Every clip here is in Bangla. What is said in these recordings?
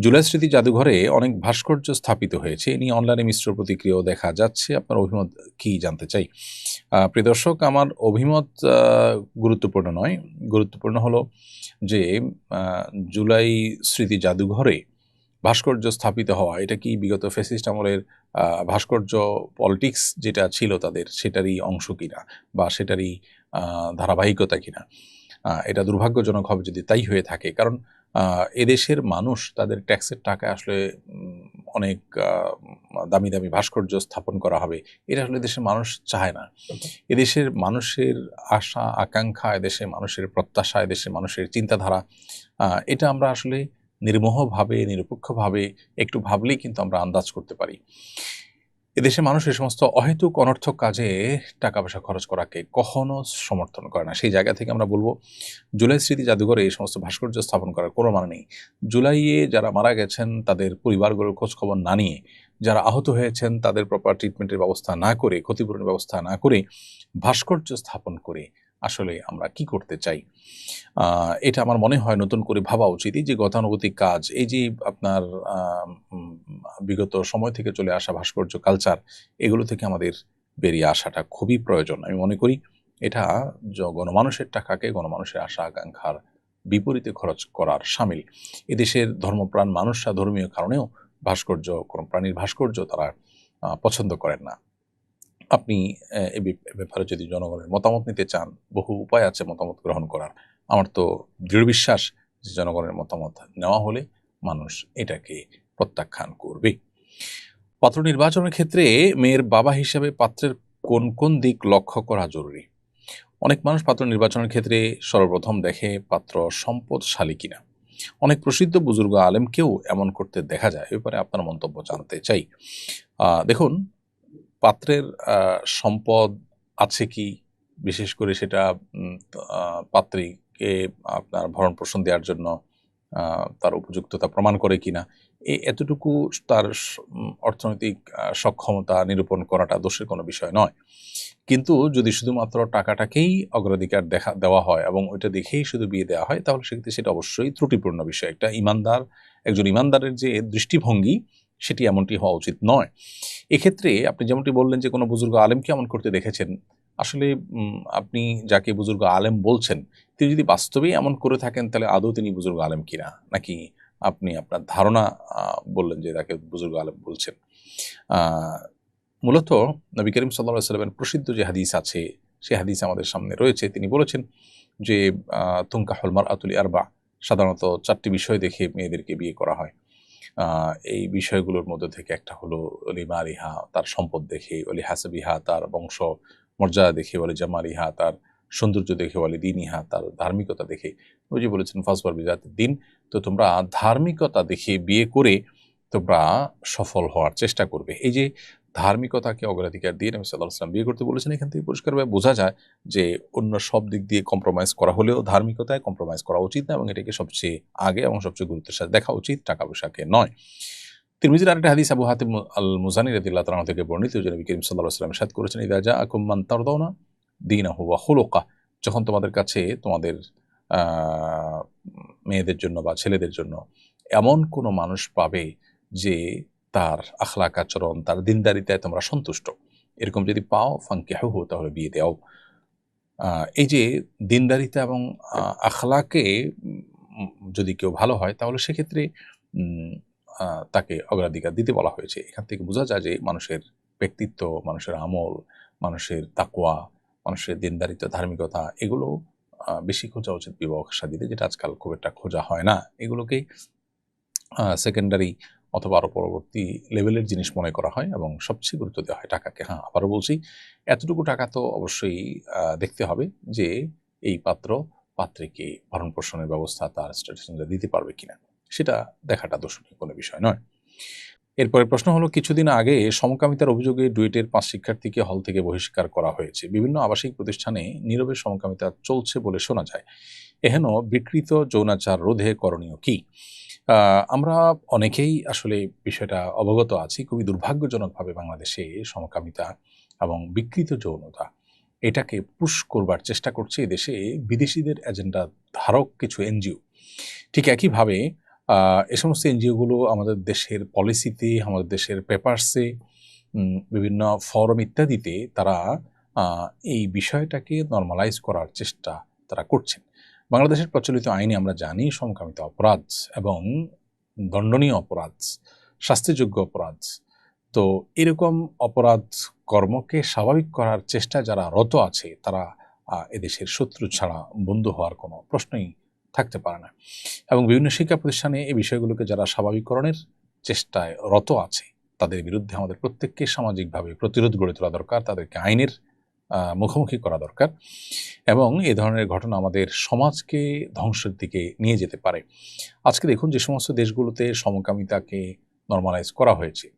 জুলাই স্মৃতি জাদুঘরে অনেক ভাস্কর্য স্থাপিত হয়েছে। এ নিয়ে অনলাইনে মিশ্র প্রতিক্রিয়াও দেখা যাচ্ছে। আপনার অভিমত কি জানতে চাই? আহ, প্রিয় দর্শক আমার অভিমত গুরুত্বপূর্ণ নয়। গুরুত্বপূর্ণ হলো যে জুলাই স্মৃতি জাদুঘরে ভাস্কর্য স্থাপিত হওয়া এটা কি বিগত ফেসিস্ট আমলের ভাস্কর্য পলিটিক্স যেটা ছিল তাদের সেটারই অংশ কিনা বা সেটারই ধারাবাহিকতা কিনা? এটা দুর্ভাগ্যজনক হবে যদি তাই হয়ে থাকে। কারণ এদেশের মানুষ তাদের ট্যাক্সের টাকা আসলে অনেক দামি দামি ভাস্কর্য স্থাপন করা হবে। এটা আসলে দেশের মানুষ চায় না। এদেশের মানুষের আশা, আকাঙ্ক্ষা, এদেশের মানুষের প্রত্যাশা, এদেশের মানুষের চিন্তাধারা এটা আমরা আসলে নির্মোহভাবে, নিরপেক্ষভাবে একটু ভাবলেই কিন্তু আমরা আন্দাজ করতে পারি। এদেশের মানুষ এ সমস্ত অহেতুক, অনর্থক কাজে টাকা পয়সা খরচ করাকে কখনো সমর্থন করে না। সেই জায়গা থেকে আমরা বলব, জুলাই স্মৃতি জাদুঘরে এই সমস্ত ভাস্কর্য স্থাপন করার কোনো মানে নেই। জুলাইয়ে যারা মারা গেছেন, তাদের পরিবারগুলোর খোঁজখবর না নিয়ে, যারা আহত হয়েছেন, তাদের প্রপার ট্রিটমেন্টের ব্যবস্থা না করে, ক্ষতিপূরণের ব্যবস্থা না করে ভাস্কর্য স্থাপন করে আসলে আমরা কি করতে চাই? এটা আমার মনে হয় নতুন করে ভাবা উচিত। যে গতানুগতিক কাজ, এই যে আপনার বিগত সময় থেকে চলে আসা ভাস্কর্য কালচার এগুলো থেকে আমাদের বেরিয়ে আসাটা খুবই প্রয়োজন। আমি মনে করি এটা গণমানুষের টাকাকে, গণমানুষের আশা আকাঙ্ক্ষার বিপরীতে খরচ করার সামিল। এদেশের ধর্মপ্রাণ মানুষরা ধর্মীয় কারণেও ভাস্কর্য কোনো প্রাণীর ভাস্কর্য তারা পছন্দ করেন না। আপনি, এ ব্যাপারে যদি জনগণের মতামত নিতে চান, বহু উপায় আছে মতামত গ্রহণ করার। আমার তো দৃঢ় বিশ্বাস যে জনগণের মতামত নেওয়া হলে মানুষ এটাকে প্রত্যাখ্যান করবে। পাত্র নির্বাচনের ক্ষেত্রে মেয়ের বাবা হিসাবে পাত্রের কোন কোন দিক লক্ষ্য করা জরুরি? অনেক মানুষ পাত্র নির্বাচনের ক্ষেত্রে সর্বপ্রথম দেখে পাত্র সম্পদশালী কিনা। অনেক প্রসিদ্ধ বুজুর্গ আলেমকেও এমন করতে দেখা যায়। এ ব্যাপারে আপনার মন্তব্য জানতে চাই। দেখুন পাত্রের সম্পদ আছে কি? বিশেষ করে সেটা পাত্রীকে আপনার ভরণ পোষণ দেওয়ার জন্য তার উপযুক্ততা প্রমাণ করে কিনা? এই এতটুকু তার অর্থনৈতিক সক্ষমতা নিরূপণ করাটা দোষের কোনো বিষয় নয়। কিন্তু যদি শুধুমাত্র টাকাটাকেই অগ্রাধিকার দেখা, দেওয়া হয় এবং ওইটা দেখেই শুধু বিয়ে দেওয়া হয়, তাহলে সেক্ষেত্রে সেটা অবশ্যই ত্রুটিপূর্ণ বিষয়। একটা ইমানদার, একজন ইমানদারের যে দৃষ্টিভঙ্গি সেটি এমনটি হওয়া উচিত নয়। এক্ষেত্রে আপনি যেমনটি বললেন যে কোনো বুজুর্গ আলেমকে এমন করতে দেখেছেন, আসলে আপনি যাকে বুজুর্গ আলেম বলছেন, তিনি যদি বাস্তবেই এমন করে থাকেন, তাহলে আদৌ তিনি বুজুর্গ আলেম কিনা? নাকি আপনি আপনার ধারণা বললেন যে তাকে বুজুর্গ আলেম বলছেন। মূলত নবী করিম সাল্লাহ সাল্লামের প্রসিদ্ধ যে হাদিস আছে, সে হাদিস আমাদের সামনে রয়েছে। তিনি বলেছেন যে তুঙ্কা হলমার আতুলি আরবা সাধারণত চারটি বিষয় দেখে মেয়েদেরকে বিয়ে করা হয়। এই বিষয়গুলোর মধ্যে থেকে একটা হলো অলিমা আলিহা তার সম্পদ দেখে অলি হাসাবিহা, তার বংশ মর্যাদা দেখে বলে জামালিহা তার সৌন্দর্য দেখে বলে দিনিহা, তার ধার্মিকতা দেখে ওই যে বলেছেন ফাসবার বিজাতের দিন, তো তোমরা ধার্মিকতা দেখে বিয়ে করে তোমরা সফল হওয়ার চেষ্টা করবে। এই যে ধার্মিকতাকে অগ্রাধিকার দিয়ে নবী সাল্লাহ সাল্লাম বিয়ে করতে বলেছেন, এখান থেকে পরিষ্কারভাবে বোঝা যায় যে অন্য সব দিক দিয়ে কম্প্রোমাইজ করা হলেও ধার্মিকতায় কম্প্রোমাইজ করা উচিত না এবং এটাকে সবচেয়ে আগে এবং সবচেয়ে গুরুত্বের সাথে দেখা উচিত, টাকা পয়সাকে নয়। তিরমিজির আরেকটা হাদিস আবু হাতিম আল মুজানি রাদিল্লাহ তাআলা থেকে বর্ণিত, যে নবী করিম সাল্লাল্লাহু আলাইহি ওয়াসাল্লাম সাদ করেছেন ইদা জাআকুম মান তারদাউনা দীনাহু ওয়া খুলুকা যখন তোমাদের কাছে তোমাদের মেয়েদের জন্য বা ছেলেদের জন্য এমন কোনো মানুষ পাবে যে তার আখলাক আচরণ, তার দিনদারিতায় তোমরা সন্তুষ্ট। এরকম যদি পাও ফাঙ্কে হু তাহলে বিয়ে দেও। এই যে দিনদারিতা এবং আখলাকে যদি কেউ ভালো হয়, তাহলে সেক্ষেত্রে তাকে অগ্রাধিকার দিতে বলা হয়েছে। এখান থেকে বোঝা যায় যে মানুষের ব্যক্তিত্ব, মানুষের আমল, মানুষের তাকুয়া মানুষের দিনদারিতা ধার্মিকতা, এগুলো বেশি খোঁজা উচিত বিবাহ সাদীতে, যেটা আজকাল খুব একটা খোঁজা হয় না। এগুলোকে সেকেন্ডারি অথবা আরও পরবর্তী লেভেলের জিনিস মনে করা হয় এবং সবচেয়ে গুরুত্ব দেওয়া হয় টাকাকে। হ্যাঁ আবারও বলছি, এতটুকু টাকা তো অবশ্যই দেখতে হবে যে এই পাত্র পাত্রীকে ভরণ পোষণের ব্যবস্থা তার স্ট্যাটাস দিতে পারবে কিনা। সেটা দেখাটা দর্শনীয়, কোনো বিষয় নয়। এরপরে প্রশ্ন হলো, কিছুদিন আগে সমকামিতার অভিযোগে ডুয়েটের পাঁচ শিক্ষার্থীকে হল থেকে বহিষ্কার করা হয়েছে। বিভিন্ন আবাসিক প্রতিষ্ঠানে নীরবে সমকামিতা চলছে বলে শোনা যায়। এহেন বিকৃত যৌনাচার রোধে করণীয় কি? আমরা অনেকেই আসলে বিষয়টা অবগত আছি, খুবই দুর্ভাগ্যজনকভাবে বাংলাদেশে সমকামিতা এবং বিকৃত যৌনতা। এটাকে পুশ করবার চেষ্টা করছে দেশে বিদেশিদের এজেন্ডা ধারক কিছু এনজিও ঠিক একইভাবে এ সমস্ত এনজিওগুলো আমাদের দেশের পলিসিতে আমাদের দেশের পেপারসে বিভিন্ন ফরম ইত্যাদিতে তারা এই বিষয়টাকে নর্মালাইজ করার চেষ্টা তারা করছেন। বাংলাদেশের প্রচলিত আইনে আমরা জানি সমকামিতা অপরাধ এবং দণ্ডনীয় অপরাধ, শাস্তিযোগ্য অপরাধ। তো এরকম অপরাধ কর্মকে স্বাভাবিক করার চেষ্টা যারা রত আছে, তারা এদেশের শত্রু ছাড়া বন্ধু হওয়ার কোনো প্রশ্নই থাকতে পারে না। এবং বিভিন্ন শিক্ষা প্রতিষ্ঠানে এই বিষয়গুলোকে যারা স্বাভাবিককরণের চেষ্টায় রত আছে, তাদের বিরুদ্ধে আমাদের প্রত্যেককে সামাজিকভাবে প্রতিরোধ গড়ে তোলা দরকার। তাদেরকে আইনের মুখোমুখি করা দরকার এবং এ ধরনের ঘটনা আমাদের সমাজকে ধ্বংসের দিকে নিয়ে যেতে পারে। আজকে দেখুন যে সমস্ত দেশগুলোতে সমকামিতাকে নর্মালাইজ করা হয়েছে।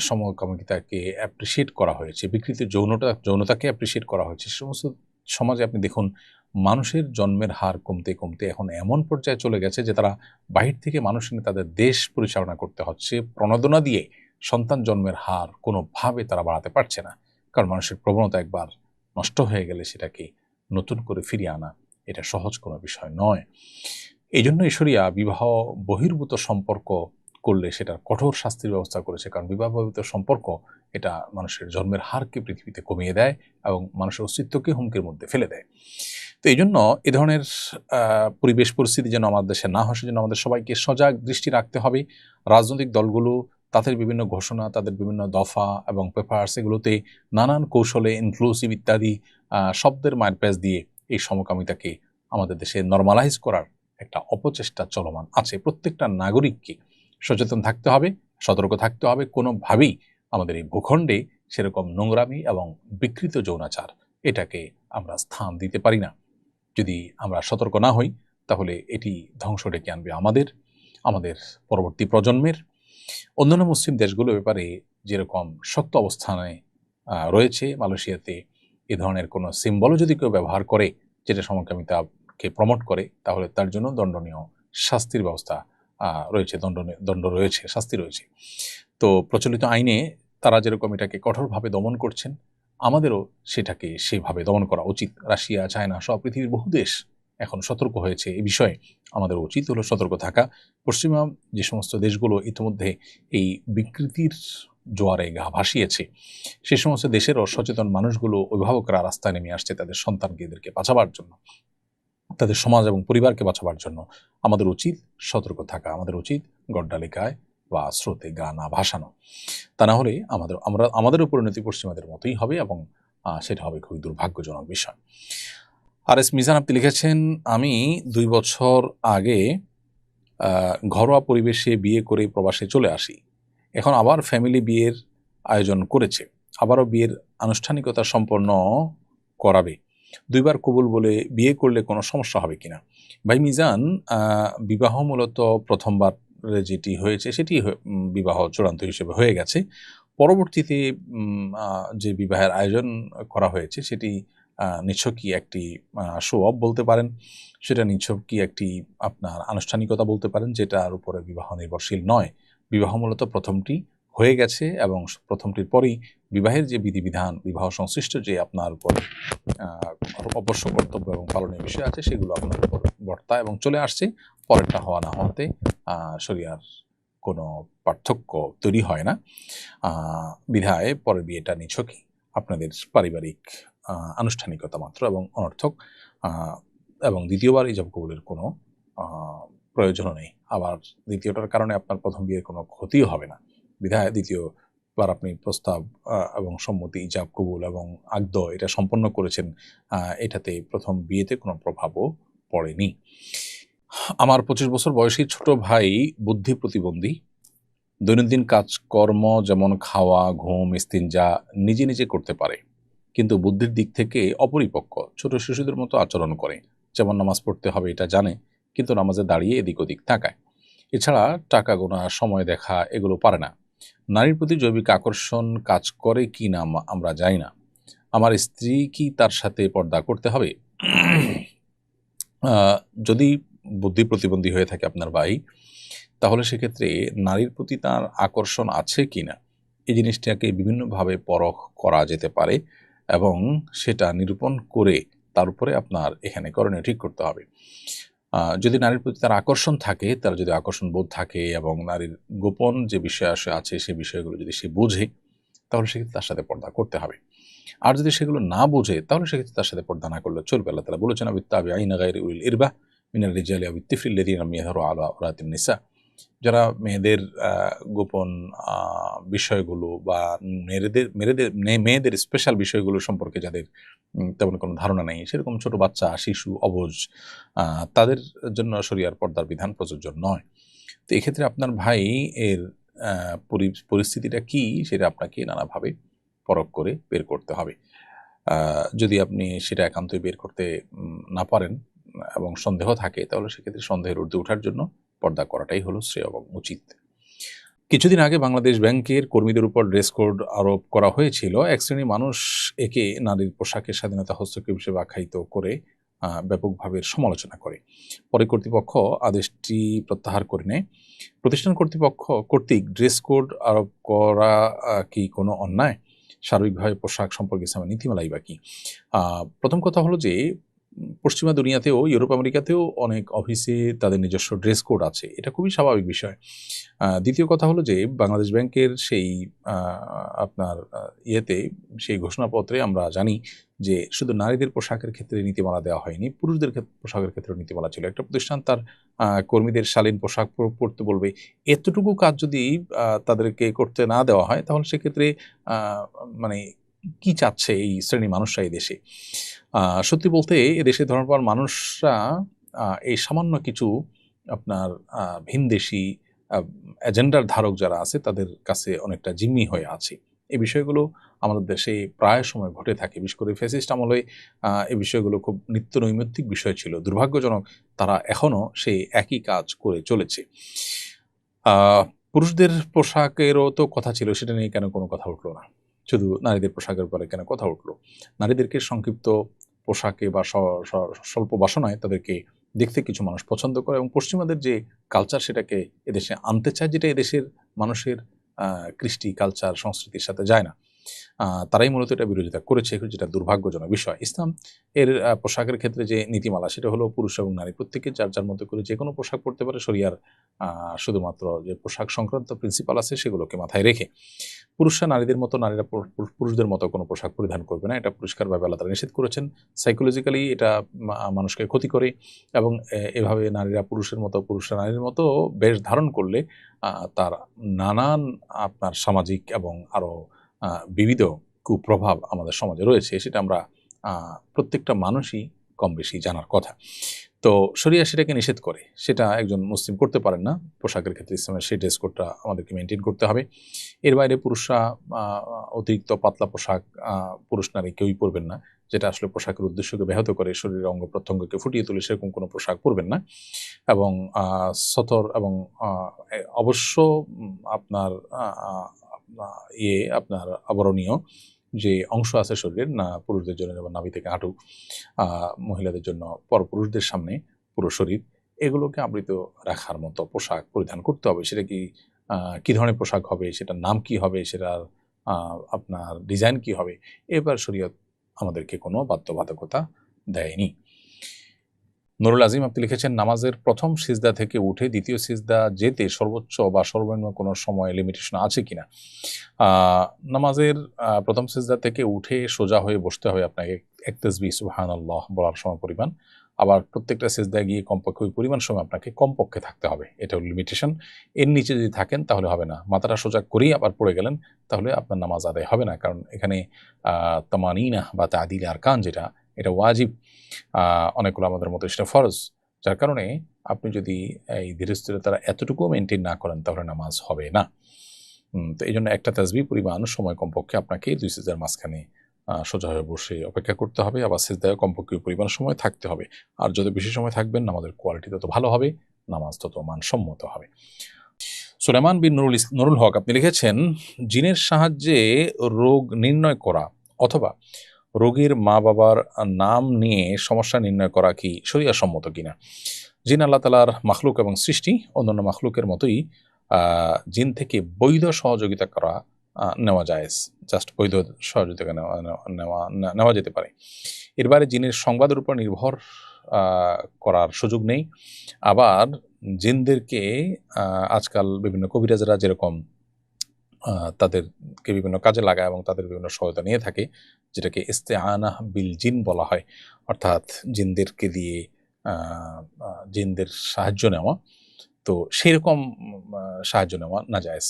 সমকামিতাকে অ্যাপ্রিসিয়েট করা হয়েছে। বিকৃত যৌনতা, যৌনতাকে অ্যাপ্রিসিয়েট করা হয়েছে। সমস্ত সমাজে আপনি দেখুন মানুষের জন্মের হার কমতে কমতে এখন এমন পর্যায়ে চলে গেছে যে তারা বাহির থেকে মানুষ এনে তাদের দেশ পরিচালনা করতে হচ্ছে। প্রণোদনা দিয়ে সন্তান জন্মের হার কোনোভাবে তারা বাড়াতে পারছে না। কারণ মানুষের প্রবণতা একবার নষ্ট হয়ে গেলে সেটাকে নতুন করে ফিরিয়ে আনা এটা সহজ কোনো বিষয় নয়। এই জন্য ঈশ্বরিয়া বিবাহ বহির্ভূত সম্পর্ক করলে সেটার কঠোর শাস্তির ব্যবস্থা করেছে, কারণ বিবাহ বহির্ভূত সম্পর্ক এটা মানুষের জন্মের হারকে পৃথিবীতে কমিয়ে দেয় এবং মানুষের অস্তিত্বকে হুমকির মধ্যে ফেলে দেয়। তো এই জন্য এ ধরনের পরিবেশ পরিস্থিতি যেন আমাদের দেশে না হয়, সেজন্য আমাদের সবাইকে সজাগ দৃষ্টি রাখতে হবে। রাজনৈতিক দলগুলো তাদের বিভিন্ন ঘোষণা, তাদের বিভিন্ন দফা এবং পেপার্স এগুলোতে নানান কৌশলে ইনক্লুসিভ ইত্যাদি শব্দের মায়ের প্যাচ দিয়ে এই সমকামিতাকে আমাদের দেশে নর্মালাইজ করার একটা অপচেষ্টা চলমান আছে। প্রত্যেকটা নাগরিককে সচেতন থাকতে হবে, সতর্ক থাকতে হবে। কোনোভাবেই আমাদের এই ভূখণ্ডে সেরকম নোংরামি এবং বিকৃত যৌনাচার এটাকে আমরা স্থান দিতে পারি না। যদি আমরা সতর্ক না হই, তাহলে এটি ধ্বংস ডেকে আনবে আমাদের আমাদের পরবর্তী প্রজন্মের অন্যান্য মুসলিম দেশগুলো ব্যাপারে যেরকম শক্ত অবস্থানে রয়েছে মালয়েশিয়াতে, এ ধরনের কোনো সিম্বলও যদি কেউ ব্যবহার করে, যেটা সমকামিতাকে প্রমোট করে, তাহলে তার জন্য দণ্ডনীয় শাস্তির ব্যবস্থা রয়েছে দণ্ড দণ্ড রয়েছে, শাস্তি রয়েছে। তো প্রচলিত আইনে তারা যেরকম এটাকে কঠোরভাবে দমন করছেন, আমাদেরও সেটাকে সেভাবে দমন করা উচিত। রাশিয়া, চায়না সব পৃথিবীর বহু দেশ এখন সতর্ক হয়েছে এই বিষয়ে আমাদের উচিত হলো সতর্ক থাকা। পশ্চিমা যে সমস্ত দেশগুলো ইতিমধ্যে এই বিকৃতির জোয়ারে গা ভাসিয়েছে, সে সমস্ত দেশেরও সচেতন মানুষগুলো অভিভাবকরা রাস্তায় নেমে আসছে তাদের সন্তানকে এদেরকে বাঁচাবার জন্য, তাদের সমাজ এবং পরিবারকে বাঁচাবার জন্য। আমাদের উচিত সতর্ক থাকা, আমাদের উচিত গড্ডালিকায় বা স্রোতে গা না ভাসানো। তা না হলে আমাদের, আমরা আমাদেরও পরিণতি পশ্চিমাদের মতোই হবে এবং সেটা হবে খুবই দুর্ভাগ্যজনক বিষয়। আর এস মিজান আপনি লিখেছেন, আমি দুই বছর আগে ঘরোয়া পরিবেশে বিয়ে করে প্রবাসে চলে আসি। এখন আবার ফ্যামিলি বিয়ের আয়োজন করেছে। আবারও বিয়ের আনুষ্ঠানিকতা সম্পন্ন করাবে। দুইবার কবুল বলে বিয়ে করলে কোনো সমস্যা হবে কিনা? ভাই মিজান বিবাহ মূলত প্রথমবার যেটি হয়েছে, সেটি বিবাহ চূড়ান্ত হিসেবে হয়ে গেছে। পরবর্তীতে যে বিবাহের আয়োজন করা হয়েছে, সেটি নিছকই একটি শো অফ বলতে পারেন। সেটা নিছকই একটি আপনার আনুষ্ঠানিকতা বলতে পারেন, যেটার উপরে বিবাহ নির্ভরশীল নয়। বিবাহ মূলত প্রথমটি হয়ে গেছে এবং প্রথমটির পরেই বিবাহের যে বিধিবিধান, বিবাহ সংশ্লিষ্ট যে আপনার উপর অবশ্য কর্তব্য এবং পালনীয় বিষয় আছে, সেগুলো আপনার উপর বর্তা এবং চলে আসছে। পরেরটা হওয়া না হওয়াতে শরিয়ার কোনো পার্থক্য তৈরি হয় না। বিধায় পরের বিয়েটা নিছকই। আপনাদের পারিবারিক আনুষ্ঠানিকতা মাত্র এবং অনর্থক এবং দ্বিতীয়বার ইজাব কবুলের কোনো প্রয়োজনও নেই। আবার দ্বিতীয়টার কারণে আপনার প্রথম বিয়ের কোনো ক্ষতিও হবে না। বিধায় দ্বিতীয়বার আপনি প্রস্তাব এবং সম্মতি ইজাব কবুল এবং আগদ এটা সম্পন্ন করেছেন এটাতে প্রথম বিয়েতে কোনো প্রভাবও পড়েনি। আমার পঁচিশ বছর বয়সী ছোট ভাই বুদ্ধি প্রতিবন্ধী। দৈনন্দিন কাজকর্ম যেমন খাওয়া, ঘুম ইস্তিনজা নিজে নিজে করতে পারে। কিন্তু বুদ্ধির দিক থেকে অপরিপক্ক, ছোট শিশুদের মতো আচরণ করে। যেমন নামাজ পড়তে হবে এটা জানে, কিন্তু নামাজে দাঁড়িয়ে এদিক ওদিক তাকায়। এছাড়া টাকা গোনা, সময় দেখা, এগুলো পারে না। নারীর প্রতি জৈবিক আকর্ষণ কাজ করে কি না আমরা জানি না। আমার স্ত্রী কি তার সাথে পর্দা করতে হবে? যদি বুদ্ধি প্রতিবন্ধী হয়ে থাকে আপনার ভাই, তাহলে সেক্ষেত্রে নারীর প্রতি তার আকর্ষণ আছে কি না? এই জিনিসটাকে বিভিন্নভাবে পরখ করা যেতে পারে। এবং সেটা নিরূপণ করে তার উপরে আপনার এখানে করণীয় ঠিক করতে হবে। যদি নারীর প্রতি তার আকর্ষণ থাকে, তার যদি আকর্ষণ বোধ থাকে এবং নারীর গোপন যে বিষয় আসে, আছে সেই বিষয়গুলো যদি সে বোঝে, তাহলে সেক্ষেত্রে তার সাথে পর্দা করতে হবে। আর যদি সেগুলো না বোঝে, তাহলে সেক্ষেত্রে তার সাথে পর্দা না করলে চলবে। আল্লাহ তালা বলেছেন আবিত্তাবি আইনা গাইরি উল ইরবা মিনার রিজালি আবিত্তিফিল্লেদিন মিয়াধর আলা রাতিন নিসা। যারা মেয়েদের গোপন বিষয়গুলো বা মেয়েদের মেয়েদের মেয়েদের স্পেশাল বিষয়গুলো সম্পর্কে যাদের তেমন কোনো ধারণা নেই, সেরকম ছোট বাচ্চা, শিশু, অবুজ তাদের জন্য শরিয়ার পর্দার বিধান প্রযোজ্য নয়। তো এক্ষেত্রে আপনার ভাই এর পরি- পরিস্থিতিটা কি সেটা আপনাকে নানাভাবে পরখ করে বের করতে হবে। যদি আপনি সেটা একান্তই বের করতে না পারেন এবং সন্দেহ থাকে, তাহলে সেক্ষেত্রে সন্দেহের ঊর্ধ্বে ওঠার জন্য পর্দা করাটাই হলো শ্রেয় এবং উচিত। কিছুদিন আগে বাংলাদেশ ব্যাংকের কর্মীদের উপর ড্রেস কোড আরোপ করা হয়েছিল। এক শ্রেণির মানুষ একে নারীর পোশাকের স্বাধীনতা হস্তক্ষেপ হিসেবে আখ্যায়িত করে ব্যাপকভাবে সমালোচনা করে। পরে কর্তৃপক্ষ আদেশটি প্রত্যাহার করে নেয়। প্রতিষ্ঠান কর্তৃপক্ষ কর্তৃক ড্রেস কোড আরোপ করা কি কোনো অন্যায়? সার্বিকভাবে পোশাক সম্পর্কে ইসলামের নীতিমালাই বা কি? প্রথম কথা হলো যে পশ্চিমা দুনিয়াতেও, ইউরোপ আমেরিকাতেও অনেক অফিসে তাদের নিজস্ব ড্রেস কোড আছে। এটা খুবই স্বাভাবিক বিষয়। দ্বিতীয় কথা হলো যে, বাংলাদেশ ব্যাংকের সেই আপনার ইয়েতে সেই ঘোষণাপত্রে আমরা জানি যে, শুধু নারীদের পোশাকের ক্ষেত্রে নীতিমালা দেওয়া হয়নি, পুরুষদের পোশাকের ক্ষেত্রে নীতিমালা ছিল। একটা প্রতিষ্ঠান তার কর্মীদের শালীন পোশাক পর- পরতে বলবে। এতটুকু কাজ যদি তাদেরকে করতে না দেওয়া হয়, তাহলে সেক্ষেত্রে মানে কি চাচ্ছে এই শ্রেণির মানুষরা এই দেশে? সত্যি বলতে এদেশে ধর্মপাল মানুষরা এই সামান্য কিছু আপনার ভিনদেশি এজেন্ডার ধারক যারা আছে, তাদের কাছে অনেকটা জিম্মি হয়ে আছে। এই বিষয়গুলো আমাদের দেশে প্রায় সময় ঘটে থাকে। বিশেষ করে ফেসিস্ট আমলে এই বিষয়গুলো খুব নিত্য নৈমিত্তিক বিষয় ছিল। দুর্ভাগ্যজনক তারা এখনও সেই একই কাজ করে চলেছে। পুরুষদের পোশাকেরও তো কথা ছিল, সেটা নিয়ে কেন কোনো কথা উঠল না? শুধু নারীদের পোশাকের পরে কেন কথা উঠল? নারীদেরকে সংক্ষিপ্ত পোশাকে বা স্বল্প বাসনায় তাদেরকে দেখতে কিছু মানুষ পছন্দ করে এবং পশ্চিমাদের যে কালচার সেটাকে এদেশে আনতে চায় যেটা এদেশের মানুষের কৃষ্টি কালচার সংস্কৃতির সাথে যায় না। তারাই মূলত এটা বিরোধিতা করেছে, যেটা দুর্ভাগ্যজনক বিষয়। ইসলাম এর পোশাকের ক্ষেত্রে যে নীতিমালা, সেটা হলো পুরুষ এবং নারী প্রত্যেকে যার যার মতো করে যে কোনো পোশাক পরতে পারে, শরিয়ার শুধুমাত্র যে পোশাক সংক্রান্ত প্রিন্সিপাল আছে, সেগুলোকে মাথায় রেখে। পুরুষরা নারীদের মতো, নারীরা পুরু- পুরু- পুরুষদের মতো কোনো পোশাক পরিধান করবে না। এটা পরিষ্কারভাবে তাআলা নিষেধ করেছেন। সাইকোলজিক্যালি এটা মানুষকে ক্ষতি করে এবং এভাবে নারীরা পুরুষের মতো, পুরুষরা নারীর মতো বেশ ধারণ করলে তার নানান আপনার সামাজিক এবং আরও বিবিধ কুপ্রভাব আমাদের সমাজে রয়েছে, সেটা আমরা প্রত্যেকটা মানুষই কম বেশি জানার কথা। তো শরিয়া সেটাকে নিষেধ করে, সেটা একজন মুসলিম করতে পারেন না, পোশাকের ক্ষেত্রে ইসলামের সেই ড্রেস কোডটা আমাদেরকে মেনটেন করতে হবে। এর বাইরে পুরুষরা অতিরিক্ত পাতলা পোশাক পুরুষ নারী কেউই পরবেন না, যেটা আসলে পোশাকের উদ্দেশ্যকে ব্যাহত করে, শরীরের অঙ্গ প্রত্যঙ্গকে ফুটিয়ে তোলে সেরকম কোনো পোশাক পরবেন না। এবং সতর এবং অবশ্য আপনার ইয়ে আপনার আবরণীয় যে অংশ আছে শরীরের, না পুরুষদের জন্য যেমন নাভি থেকে হাঁটু মহিলাদের জন্য পরপুরুষদের সামনে পুরো শরীর, এগুলোকে আবৃত রাখার মতো পোশাক পরিধান করতে হবে। সেটা কি কী ধরনের পোশাক হবে, সেটার নাম কি হবে, সেটার আপনার ডিজাইন কি হবে, এবার শরীয়ত আমাদেরকে কোনো বাধ্যবাধকতা দেয়নি। নুরুল আজিম, আপনি লিখেছেন, নামাজের প্রথম সিজদা থেকে উঠে দ্বিতীয় সিজদা যেতে সর্বোচ্চ বা সর্বনিম্ন কোনো সময় লিমিটেশন আছে কিনা? নামাজের প্রথম সিজদা থেকে উঠে সোজা হয়ে বসতে হবে আপনাকে এক তসবি সুহান আল্লাহ বলার সময় পরিমাণ। আবার প্রত্যেকটা সিজদায় গিয়ে কমপক্ষে ওই পরিমাণ সময় আপনাকে কমপক্ষে থাকতে হবে। এটা লিমিটেশন এর নিচে যদি থাকেন তাহলে হবে না। মাথাটা সোজা করেই আবার পড়ে গেলেন, তাহলে আপনার নামাজ আদায় হবে না। কারণ এখানে তামানিনা বা তাদিল আরকান যেটা এটা ওয়াজিব অনেকগুলো আমাদের মতো সেটা ফরজ। যার কারণে আপনি যদি এই ধীরস্থিরতারা এতটুকুও মেনটেন না করেন, তাহলে নামাজ হবে না। তো এই জন্য একটা তাজবি পরিমাণ সময় কমপক্ষে আপনাকে দুই সিজার মাঝখানে সোজা হয়ে বসে অপেক্ষা করতে হবে। আবার সিজদায় কমপক্ষে পরিমাণ সময় থাকতে হবে। আর যত বেশি সময় থাকবেন, নামাজের কোয়ালিটি তত ভালো হবে, নামাজ তত মানসম্মত হবে। সুলেমান বিন নুরুল নুরুল হক, আপনি লিখেছেন, জিনের সাহায্যে রোগ নির্ণয় করা অথবা রোগীর মা বাবার নাম নিয়ে সমস্যা নির্ণয় করা কি সম্মত কিনা? জিন আল্লাহ তালার মাখলুক এবং সৃষ্টি, অন্যান্য মাখলুকের মতোই জিন থেকে বৈধ সহযোগিতা করা নেওয়া যায় জাস্ট বৈধ সহযোগিতা নেওয়া, নেওয়া- নেওয়া যেতে পারে। এর বাইরে জিনের সংবাদের উপর নির্ভর করার সুযোগ নেই। আবার জিনদেরকে আজকাল বিভিন্ন কবিরাজরা যেরকম তাদেরকে বিভিন্ন কাজে লাগায় এবং তাদের বিভিন্ন সহায়তা নিয়ে থাকে যেটাকে ইস্তেআনা বিল জিন বলা হয় অর্থাৎ জিনদেরকে দিয়ে জিনদের সাহায্য নেওয়া। তো উম, আহ, সাহায্য নেওয়া না যায়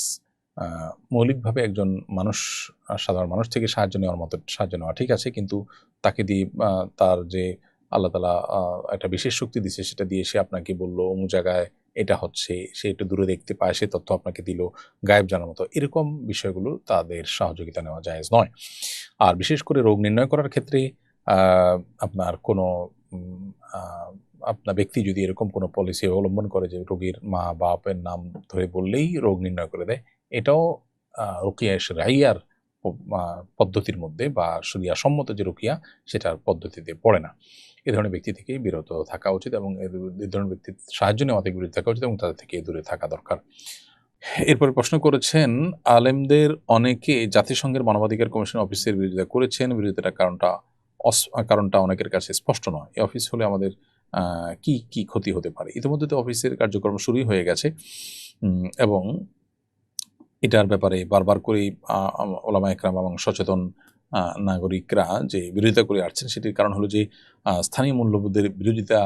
মৌলিকভাবে একজন মানুষ সাধারণ মানুষ থেকে সাহায্য নেওয়ার মতো সাহায্য নেওয়া ঠিক আছে কিন্তু তাকে দিয়ে তার যে আল্লাহ তালা একটা বিশেষ শক্তি দিছে সেটা দিয়ে সে আপনাকে বলল অমুক জায়গায় এটা হচ্ছে সে একটু দূরে দেখতে পায় সে তথ্য আপনাকে দিল গায়েব জানার মতো। এরকম বিষয়গুলো তাদের সহযোগিতা নেওয়া জায়েজ নয়। আর বিশেষ করে রোগ নির্ণয় করার ক্ষেত্রে আপনার কোনো আপনার ব্যক্তি যদি এরকম কোনো পলিসি অবলম্বন করে যে রোগীর মা, বাপের নাম ধরে বললেই রোগ নির্ণয় করে দেয়, এটাও রুকিয়া রাইয়ার পদ্ধতির মধ্যে বা সরিয়া সম্মত যে রুকিয়া, সেটার পদ্ধতিতে পড়ে না। এ ধরনের ব্যক্তি থেকে বিরত থাকা উচিত এবং এ ধরনের ব্যক্তির সাহায্য নেওয়া থেকে বিরত থাকা উচিত এবং তাদের থেকে দূরে থাকা দরকার। এরপরে প্রশ্ন করেছেন, আলেমদের অনেকে জাতিসংঘের মানবাধিকার কমিশন অফিসের বিরোধিতা করেছেন। বিরোধিতার কারণটা কারণটা অনেকের কাছে স্পষ্ট নয়। এই অফিস হলে আমাদের কি কি ক্ষতি হতে পারে? ইতিমধ্যে তো অফিসের কার্যক্রম শুরুই হয়ে গেছে। এবং এটার ব্যাপারে বারবার করে ওলামা একরাম এবং সচেতন নাগরিকরা যে বিরোধিতা করে আসছেন, সেটির কারণ হলো যে স্থানীয় মূল্যবোধের বিরোধিতা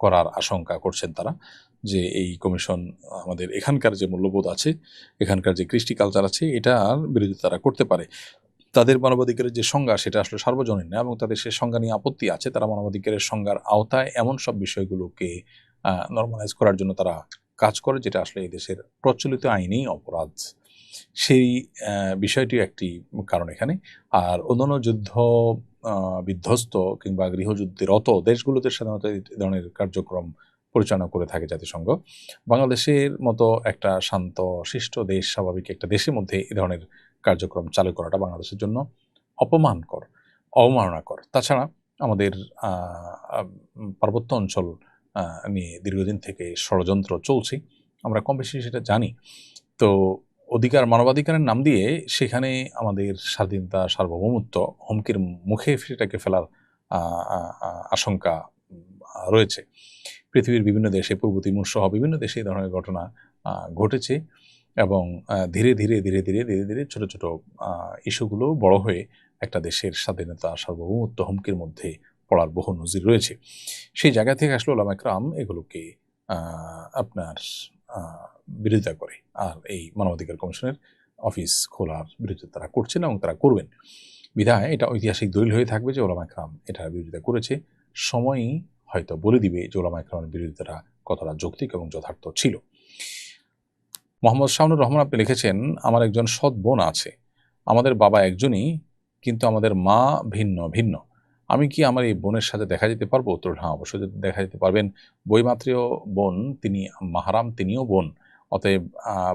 করার আশঙ্কা করছেন তারা। যে এই কমিশন, আমাদের এখানকার যে মূল্যবোধ আছে, এখানকার যে কৃষ্টি কালচার আছে এটার বিরোধিতা তারা করতে পারে। তাদের মানবাধিকারের যে সংজ্ঞা, সেটা আসলে সার্বজনীন না এবং তাদের সে সংজ্ঞা নিয়ে আপত্তি আছে, তারা মানবাধিকারের সংজ্ঞার আওতায় এমন সব বিষয়গুলোকে নর্মালাইজ করার জন্য তারা কাজ করে, যেটা আসলে দেশের প্রচলিত আইনেই অপরাধ। সেই বিষয়টি একটি কারণ এখানে। আর অন্যান্য যুদ্ধ বিধ্বস্ত কিংবা গৃহযুদ্ধের অত দেশগুলোতে সাধারণত এই ধরনের কার্যক্রম পরিচালনা করে থাকে জাতিসংঘ। বাংলাদেশের মতো একটা শান্ত শিষ্ট দেশ, স্বাভাবিক একটা দেশের মধ্যে এ ধরনের কার্যক্রম চালু করাটা বাংলাদেশের জন্য অপমানকর, অবমাননাকর। তাছাড়া আমাদের পার্বত্য অঞ্চল নিয়ে দীর্ঘদিন থেকে ষড়যন্ত্র চলছে, আমরা কম বেশি সেটা জানি। তো অধিকার, মানবাধিকারের নাম দিয়ে সেখানে আমাদের স্বাধীনতা, সার্বভৌমত্ব হুমকির মুখে সেটাকে ফেলার আশঙ্কা রয়েছে। পৃথিবীর বিভিন্ন দেশে পূর্ব তিমুর সহ বিভিন্ন দেশে এই ধরনের ঘটনা ঘটেছে এবং ধীরে ধীরে ধীরে ধীরে ধীরে ধীরে ছোট ছোট ইস্যুগুলো বড় হয়ে একটা দেশের স্বাধীনতা সার্বভৌমত্ব হুমকির মধ্যে পড়ার বহু নজির রয়েছে। সেই জায়গা থেকে আসলে ওলামা একরাম এগুলোকে আপনার বিরোধিতা করে। আর এই মানবাধিকার কমিশনের অফিস খোলার বিরোধিতা তারা করছেন এবং তারা করবেন। বিধায় এটা ঐতিহাসিক দলিল হয়ে থাকবে যে ওলামা একরাম এটার বিরোধিতা করেছে। সময়ই হয়তো বলে দিবে যে ওলামা একরামের বিরোধিতাটা কতটা যৌক্তিক এবং যথার্থ ছিল? মোহাম্মদ শাহুনুর রহমান আপনি লিখেছেন, আমার একজন সৎ বোন আছে। আমাদের বাবা একজনই, কিন্তু আমাদের মা ভিন্ন ভিন্ন। আমি কি আমার এই বোনের সাথে দেখা যেতে পারব? উত্তর হ্যাঁ অবশ্যই দেখা যেতে পারবেন। বইমাত্রীয় বোন, তিনি মাহারাম, তিনিও বোন। অতএব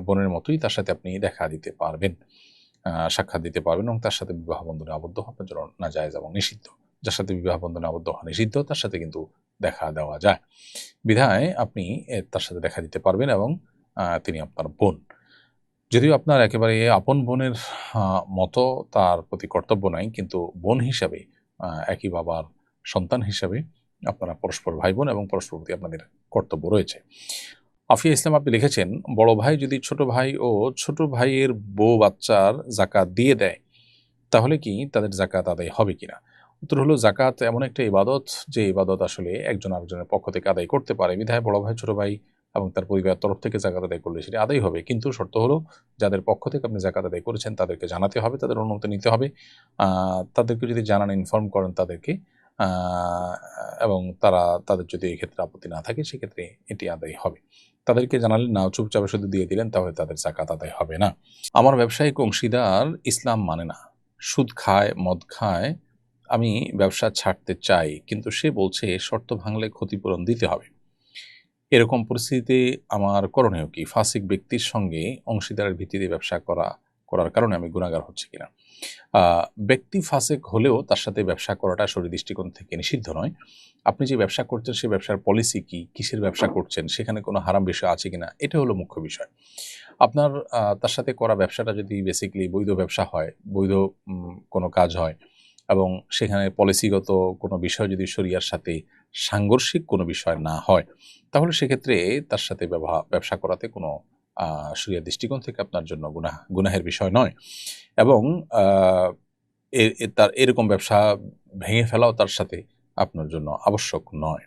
বোনের মতোই তার সাথে আপনি দেখা দিতে পারবেন। সাক্ষাৎ দিতে পারবেন এবং তার সাথে বিবাহ বন্ধনে আবদ্ধ হওয়ার জন্য না যায় এবং নিষিদ্ধ। যার সাথে বিবাহ বন্ধনে আবদ্ধ হওয়া নিষিদ্ধ, তার সাথে কিন্তু দেখা দেওয়া যায়। বিধায় আপনি তার সাথে দেখা দিতে পারবেন এবং তিনি আপনার বোন। যদিও আপনার একেবারে আপন বোনের মতো তার প্রতি কর্তব্য নাই, কিন্তু বোন হিসাবে একই বাবার সন্তান হিসাবে আপনারা পরস্পর ভাই বোন এবং পরস্পর প্রতি আপনাদের কর্তব্য রয়েছে। আফিয়া ইসলাম আপনি লিখেছেন, বড় ভাই যদি ছোট ভাই ও ছোট ভাইয়ের বউ বাচ্চার জাকাত দিয়ে দেয়, তাহলে কি তাদের জাকাত আদায় হবে কিনা? উত্তর হলো জাকাত এমন একটা ইবাদত যে ইবাদত আসলে একজন আরেকজনের পক্ষ থেকে আদায় করতে পারে। বিধায় বড় ভাই, ছোট ভাই এবং তার পরিবারের তরফ থেকে জাকাত আদায় করলে সেটা আদায় হবে। কিন্তু শর্ত হলো, যাদের পক্ষ থেকে আপনি জাকাত আদায় করেছেন তাদেরকে জানাতে হবে, তাদের অনুমতি নিতে হবে। তাদেরকে যদি জানান ইনফর্ম করেন তাদেরকে এবং তারা, তাদের যদি এই ক্ষেত্রে আপত্তি না থাকে, সেক্ষেত্রে এটি আদায় হবে। তাদেরকে জানালেন না, চুপচাপে শুধু দিয়ে দিলেন, তাহলে তাদের জাকাত আদায় হবে না। আমার ব্যবসায়িক অংশীদার ইসলাম মানে না, সুদ খায়, মদ খায় আমি ব্যবসা ছাড়তে চাই, কিন্তু সে বলছে শর্ত ভাঙলে ক্ষতিপূরণ দিতে হবে। এরকম পরিস্থিতিতে আমার করণীয় কি? ফাসিক ব্যক্তির সঙ্গে অংশীদারের ভিত্তিতে ব্যবসা করা, করার কারণে আমি গুণাগার হচ্ছে কিনা? ব্যক্তি ফাসেক হলেও তার সাথে ব্যবসা করাটা শরীর দৃষ্টিকোণ থেকে নিষিদ্ধ নয়। আপনি যে ব্যবসা করছেন সেই ব্যবসার পলিসি কি? কিসের ব্যবসা করছেন? সেখানে কোনো হারাম বিষয় আছে কিনা? এটা হলো মুখ্য বিষয়। আপনার তার সাথে করা ব্যবসাটা যদি বেসিক্যালি বৈধ ব্যবসা হয়, বৈধ কোনো কাজ হয় এবং সেখানে পলিসিগত কোনো বিষয় যদি শরিয়ার সাথে সাংঘর্ষিক কোনো বিষয় না হয় তাহলে সেক্ষেত্রে তার সাথে ব্যবসা করাতে কোনো আহ, শরিয়া দৃষ্টিকোণ থেকে আপনার জন্য গুনাহ গুনাহের বিষয় নয়। এবং তার এরকম ব্যবসা ভেঙে ফেলাও তার সাথে আপনার জন্য আবশ্যক নয়।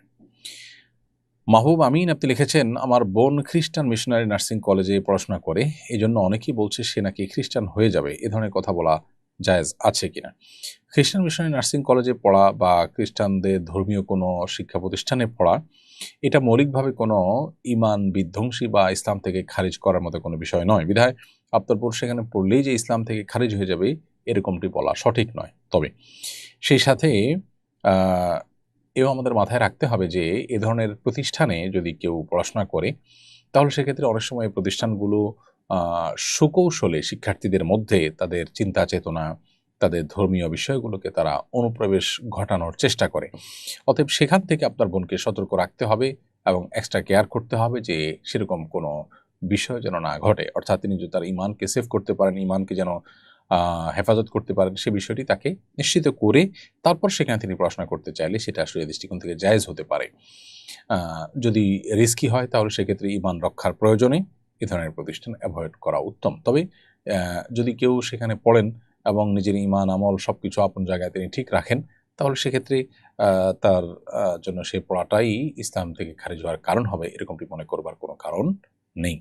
মাহবুব আমিন আপনি লিখেছেন আমার বোন খ্রিস্টান মিশনারি নার্সিং কলেজে পড়াশোনা করে এই জন্য অনেকেই বলছে সে নাকি খ্রিস্টান হয়ে যাবে। এ ধরনের কথা বলা জায়েজ আছে কিনা। খ্রিস্টান মিশনারি নার্সিং কলেজে পড়া বা খ্রিস্টানদের ধর্মীয় কোনো শিক্ষা প্রতিষ্ঠানে পড়া, এটা মৌলিকভাবে কোনো ইমান বিধ্বংসী বা ইসলাম থেকে খারিজ করার মতো কোনো বিষয় নয়। বিধায় বোন সেখানে পড়লেই যে ইসলাম থেকে খারিজ হয়ে যাবে, এরকমটি বলা সঠিক নয়। তবে সেই সাথে এও আমাদের মাথায় রাখতে হবে যে, এ ধরনের প্রতিষ্ঠানে যদি কেউ পড়াশোনা করে, তাহলে সেক্ষেত্রে অনেক সময় প্রতিষ্ঠানগুলো সুকৌশলে শিক্ষার্থীদের মধ্যে তাদের চিন্তা চেতনা, তাদের ধর্মীয় বিষয়গুলোকে তারা অনুপ্রবেশ ঘটানোর চেষ্টা করে। অতএব সেখান থেকে আপনার বোনকে সতর্ক রাখতে হবে এবং এক্সট্রা কেয়ার করতে হবে যে সেরকম কোনো বিষয় যেন না ঘটে। অর্থাৎ তিনি যদি তার ইমানকে সেভ করতে পারেন, ইমানকে যেন হেফাজত করতে পারেন, সে বিষয়টি তাকে নিশ্চিত করে তারপর সেখানে তিনি পড়াশোনা করতে চাইলে সেটা আসলে দৃষ্টিকোণ থেকে জায়েজ হতে পারে। যদি রিস্কি হয় তাহলে সেক্ষেত্রে ইমান রক্ষার প্রয়োজনে এ ধরনের প্রতিষ্ঠান অ্যাভয়েড করা উত্তম। তবে যদি কেউ সেখানে পড়েন এবং নিজের ইমান, আমল সব কিছু আপন জায়গায় তিনি ঠিক রাখেন, তাহলে সেক্ষেত্রে তার জন্য সে পড়াটাই ইসলাম থেকে খারিজ হওয়ার কারণ হবে, এরকমটি মনে করবার কোনো কারণ নেই।